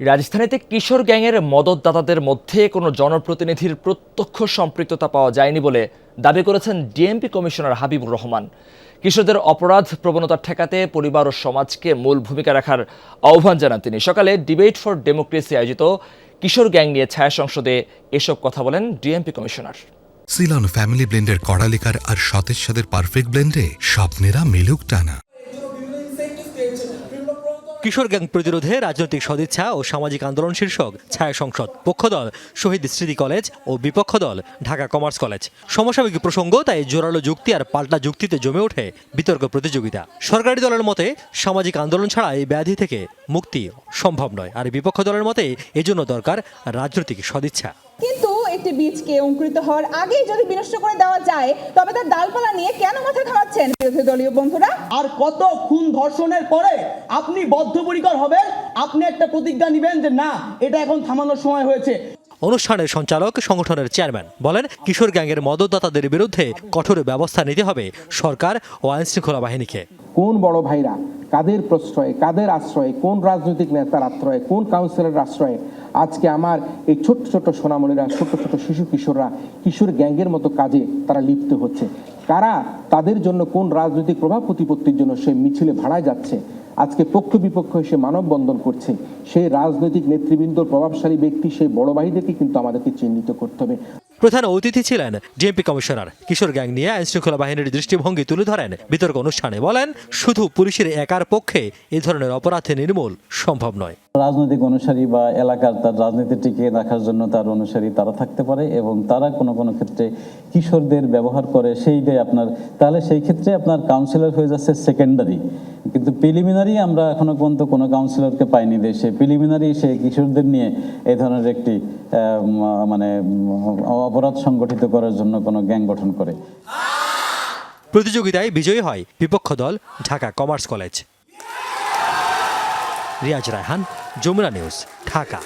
রাজধানীতে কিশোর গ্যাংয়ের মদতদাতাদের মধ্যে কোনো জনপ্রতিনিধির প্রত্যক্ষ সম্পৃক্ততা পাওয়া যায়নি বলে দাবি করেছেন ডিএমপি কমিশনার হাবিবুর রহমান। কিশোরদের অপরাধ প্রবণতা ঠেকাতে পরিবার ও সমাজকে মূল ভূমিকা রাখার আহ্বান জানান তিনি। সকালে ডিবেট ফর ডেমোক্রেসি আয়োজিত কিশোর গ্যাং নিয়ে ছায়া সংসদে এসব কথা বলেন ডিএমপি কমিশনার। সিলন ফ্যামিলি ব্লেন্ডের কড়ালিকার আর সতেজ সাদের পারফেক্ট ব্লেন্ডে স্বপ্নেরা মেলুক টানা। কিশোর গ্যাং প্রতিরোধে রাজনৈতিক সদিচ্ছা ও সামাজিক আন্দোলন শীর্ষক ছায়া সংসদ পক্ষদল, শহীদ স্মৃতি কলেজ ও বিপক্ষ দল ঢাকা কমার্স কলেজ। সমসাময়িক প্রসঙ্গ, তাই জোরালো যুক্তি আর পাল্টা যুক্তিতে জমে ওঠে বিতর্ক প্রতিযোগিতা। সরকারি দলের মতে, সামাজিক আন্দোলন ছাড়া এই ব্যাধি থেকে মুক্তি সম্ভব নয়। আর বিপক্ষ দলের মতে, এজন্য দরকার রাজনৈতিক সদিচ্ছা। কিন্তু একটি বীজকে অঙ্কুরিত হওয়ার আগেই যদি বিনষ্ট করে দেওয়া যায় তবে তার ডালপালা নিয়ে কেন মাথা ঘামাচ্ছেন? বিরোধী দলীয় বন্ধুরা আর কত খুন ধর্ষণের পরে আপনি বদ্ধপরিকর হবেন? আপনি একটা প্রতিজ্ঞা নেবেন যে না এটা এখন থামানোর সময় হয়েছে। অনুষ্ঠানের সঞ্চালক সংগঠনের চেয়ারম্যান বলেন কিশোর গ্যাংয়ের মদতদাতাদের বিরুদ্ধে কঠোর ব্যবস্থা নিতে হবে সরকার ও আইনশৃঙ্খলা বাহিনীকে। কোন বড় ভাইরা কাদের প্রশ্রয়ে, কাদের আশ্রয়ে, কোন রাজনৈতিক নেতার আশ্রয়ে, কোন কাউন্সিলরের আশ্রয়ে? আজকে আমার এই ছোট্ট ছোট্ট সোনামণিরা ছোট ছোট শিশু কিশোররা, কিশোর গ্যাংয়ের মতো কাজে তারা লিপ্ত হচ্ছে। কারা তাদের জন্য কোন রাজনৈতিক প্রভাব প্রতিপত্তির জন্য সে মিছিলে ভাড়ায় যাচ্ছে? আজকে পক্ষ বিপক্ষ এসে মানববন্ধন করছে। সেই রাজনৈতিক নেতৃবৃন্দ প্রভাবশালী ব্যক্তি সেই বড় বাহিনীকে কিন্তু আমাদেরকে চিহ্নিত করতে হবে। প্রধান অতিথি ছিলেন ডিএমপি কমিশনার কিশোর গ্যাং নিয়ে আইনশৃঙ্খলা বাহিনীর দৃষ্টিভঙ্গি তুলে ধরেন। বিতর্ক অনুষ্ঠানে বলেন শুধু পুলিশের একার পক্ষে এ ধরনের অপরাধ নির্মূল সম্ভব নয়। রাজনৈতিক অনুসারী বা এলাকার তার রাজনীতি টিকিয়ে রাখার জন্য তার অনুসারী তারা থাকতে পারে এবং তারা কোনো কোনো ক্ষেত্রে কিশোরদের ব্যবহার করে সেইটাই আপনার তাহলে সেই ক্ষেত্রে আপনার কাউন্সিলর হয়ে যাচ্ছে সেকেন্ডারি কিন্তু প্রিলিমিনারি আমরা এখনও পর্যন্ত কোনো কাউন্সিলরকে পাইনি দেশে প্রিলিমিনারি সে কিশোরদের নিয়ে এই ধরনের একটি মানে অপরাধ সংগঠিত করার জন্য কোনো গ্যাং গঠন করে। প্রতিযোগিতায় বিজয়ী হয় বিপক্ষ দল, Dhaka commerce college. Riaz Raihan, Jamuna news, Dhaka.